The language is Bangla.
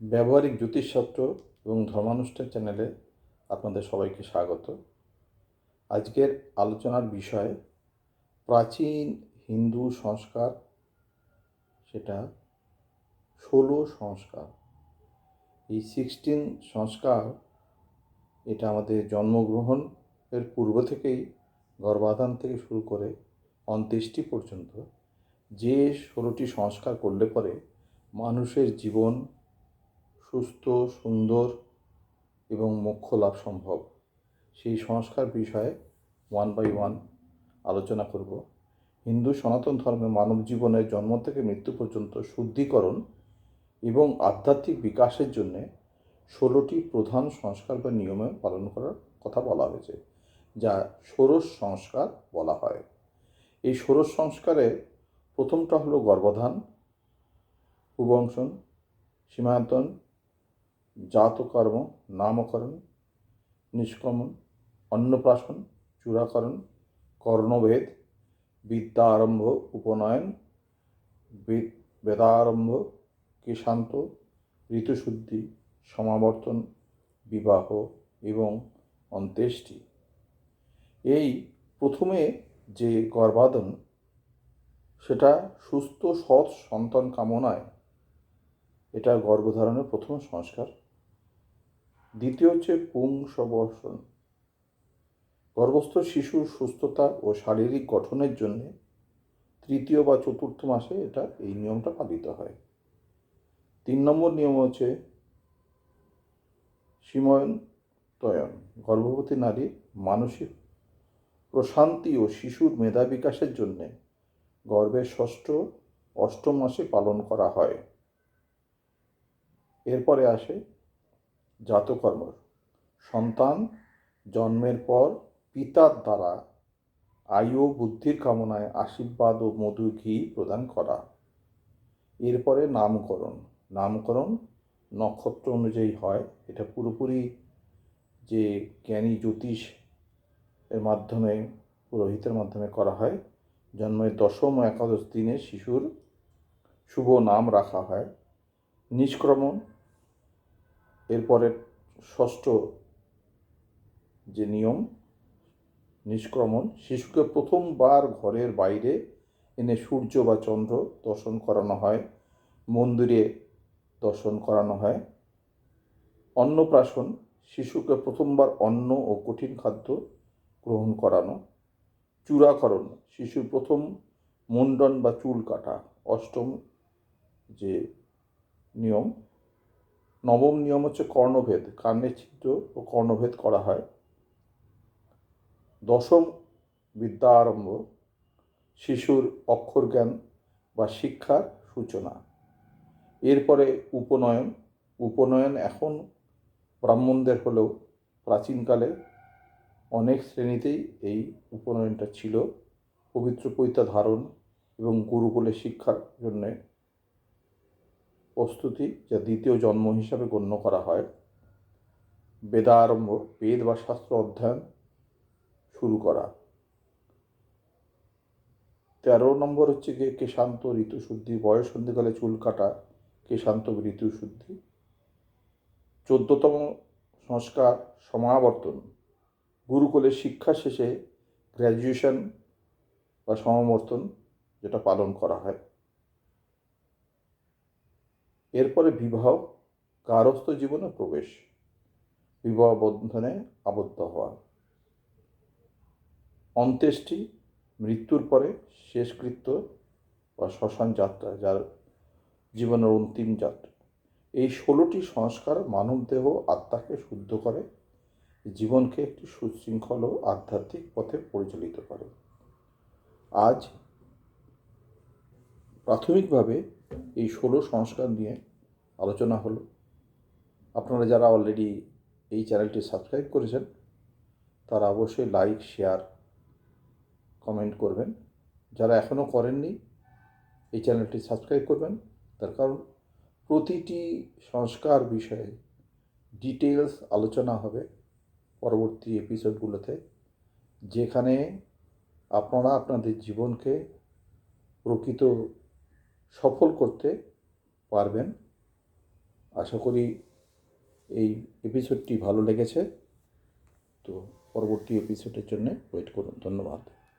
ব্যবহারিক জ্যোতিষশাস্ত্র এবং ধর্মানুষ্ঠান চ্যানেলে আপনাদের সবাইকে স্বাগত। আজকের আলোচনার বিষয় প্রাচীন হিন্দু সংস্কার, সেটা ষোলো সংস্কার। এই সিক্সটিন সংস্কার, এটা আমাদের জন্মগ্রহণ এর পূর্ব থেকেই গর্ভাধান থেকে শুরু করে অন্ত্যেষ্টি পর্যন্ত যে ষোলোটি সংস্কার করলে পরে মানুষের জীবন সুস্থ, সুন্দর এবং মোক্ষ লাভ সম্ভব। সেই সংস্কার বিষয়ে ওয়ান বাই ওয়ান আলোচনা করব। হিন্দু সনাতন ধর্মে মানব জীবনের জন্ম থেকে মৃত্যু পর্যন্ত শুদ্ধিকরণ এবং আধ্যাত্মিক বিকাশের জন্যে ষোলোটি প্রধান সংস্কার বা নিয়মে পালন করার কথা বলা হয়েছে, যা ষোড়শ সংস্কার বলা হয়। এই ষোড়শ সংস্কারে প্রথমটা হলো গর্ভধান পুবংশন সীমান্তন জাতকর্ম নামকরণ নিষ্কমন অন্নপ্রাশন, চূড়াকরণ, কর্ণভেদ বিদ্যা আরম্ভ উপনয়ন, বেদ- বেদারম্ভ, কেশান্ত, ঋতুশুদ্ধি, সমাবর্তন, বিবাহ এবং অন্ত্যেষ্টি। এই প্রথমে যে গর্ভাধান, সেটা সুস্থ, সৎ সন্তান কামনায়, এটা গর্ভধারণের প্রথম সংস্কার। দ্বিতীয় হচ্ছে পুংসবর্ষণ গর্ভস্থ শিশুর সুস্থতা ও শারীরিক গঠনের জন্য তৃতীয় বা চতুর্থ মাসে এটা এই নিয়মটা পালিত হয়। তিন নম্বর নিয়ম হচ্ছে সীময়ন্তয়ন। গর্ভবতী নারীর মানসিক প্রশান্তি ও শিশুর মেধা বিকাশের জন্যে গর্ভের ষষ্ঠ, অষ্টম মাসে পালন করা হয়। এরপরে আসে জাতকর্ম। সন্তান জন্মের পর পিতার দ্বারা আয়ু বুদ্ধির কামনায় আশীর্বাদ ও মধু ঘি প্রদান করা। এরপরে নামকরণ। নামকরণ নক্ষত্র অনুযায়ী হয়। এটা পুরোপুরি যে জ্ঞানী জ্যোতিষ এর মাধ্যমে, পুরোহিতের মাধ্যমে করা হয়। জন্মের দশম ও একাদশ দিনে শিশুর শুভ নাম রাখা হয়। নিষ্ক্রমণ এরপরে ষষ্ঠ যে নিয়ম, নিষ্ক্রমণ, শিশুকে প্রথমবার ঘরের বাইরে এনে সূর্য বা চন্দ্র দর্শন করানো হয়, মন্দিরে দর্শন করানো হয়। অন্নপ্রাশন, শিশুকে প্রথমবার অন্ন ও কঠিন খাদ্য গ্রহণ করানো। চূড়াকরণ, শিশুর প্রথম মুন্ডন বা চুল কাটা, অষ্টম যে নিয়ম নবম নিয়ম হচ্ছে কর্ণভেদ। কার্ণের ছিদ্র ও কর্ণভেদ করা হয়। দশম বিদ্যা আরম্ভ, শিশুর অক্ষর জ্ঞান বা শিক্ষার সূচনা। এরপরে উপনয়ন। উপনয়ন এখন ব্রাহ্মণদের হলেও প্রাচীনকালে অনেক শ্রেণীতেই এই উপনয়নটা ছিল। পবিত্র পৈতা ধারণ এবং গুরুকুলে শিক্ষার জন্যে প্রস্তুতি যা দ্বিতীয় জন্ম হিসাবে গণ্য করা হয়। বেদারম্ভ, বেদ বা শাস্ত্র অধ্যয়ন শুরু করা। তেরো নম্বর হচ্ছে গিয়ে কেশান্ত ঋতুশুদ্ধি, বয়স সন্ধিকালে চুল কাটা, কেশান্ত ঋতুশুদ্ধি। চোদ্দতম সংস্কার, সমাবর্তন। গুরুকুলের শিক্ষা শেষে গ্র্যাজুয়েশন বা সমাবর্তন যেটা পালন করা হয়। এরপরে বিবাহ গারস্থ জীবনে প্রবেশ, বিবাহ বন্ধনে আবদ্ধ হওয়া। অন্ত্যেষ্টি, মৃত্যুর পরে শেষকৃত্য বা শ্মশান যাত্রা, যার জীবনের অন্তিম যাত্রা। এই ষোলোটি সংস্কার মানবদেহ আত্মাকে শুদ্ধ করে, জীবনকে একটি সুশৃঙ্খল ও আধ্যাত্মিক পথে পরিচালিত করে। আজ প্রাথমিকভাবে এই ষোলো সংস্কার নিয়ে আলোচনা হলো। আপনারা যারা অলরেডি এই চ্যানেলটি সাবস্ক্রাইব করেছেন, তারা অবশ্যই লাইক শেয়ার কমেন্ট করবেন। যারা এখনও করেননি, এই চ্যানেলটি সাবস্ক্রাইব করবেন। তার কারণ, প্রতিটি সংস্কার বিষয়ে ডিটেলস আলোচনা হবে পরবর্তী এপিসোডগুলোতে যেখানে আপনারা আপনাদের জীবনকে প্রকৃত সফল করতে পারবেন। আশা করি এই এপিসোডটি ভালো লেগেছে। তো পরবর্তী এপিসোডের জন্য ওয়েট করুন। ধন্যবাদ।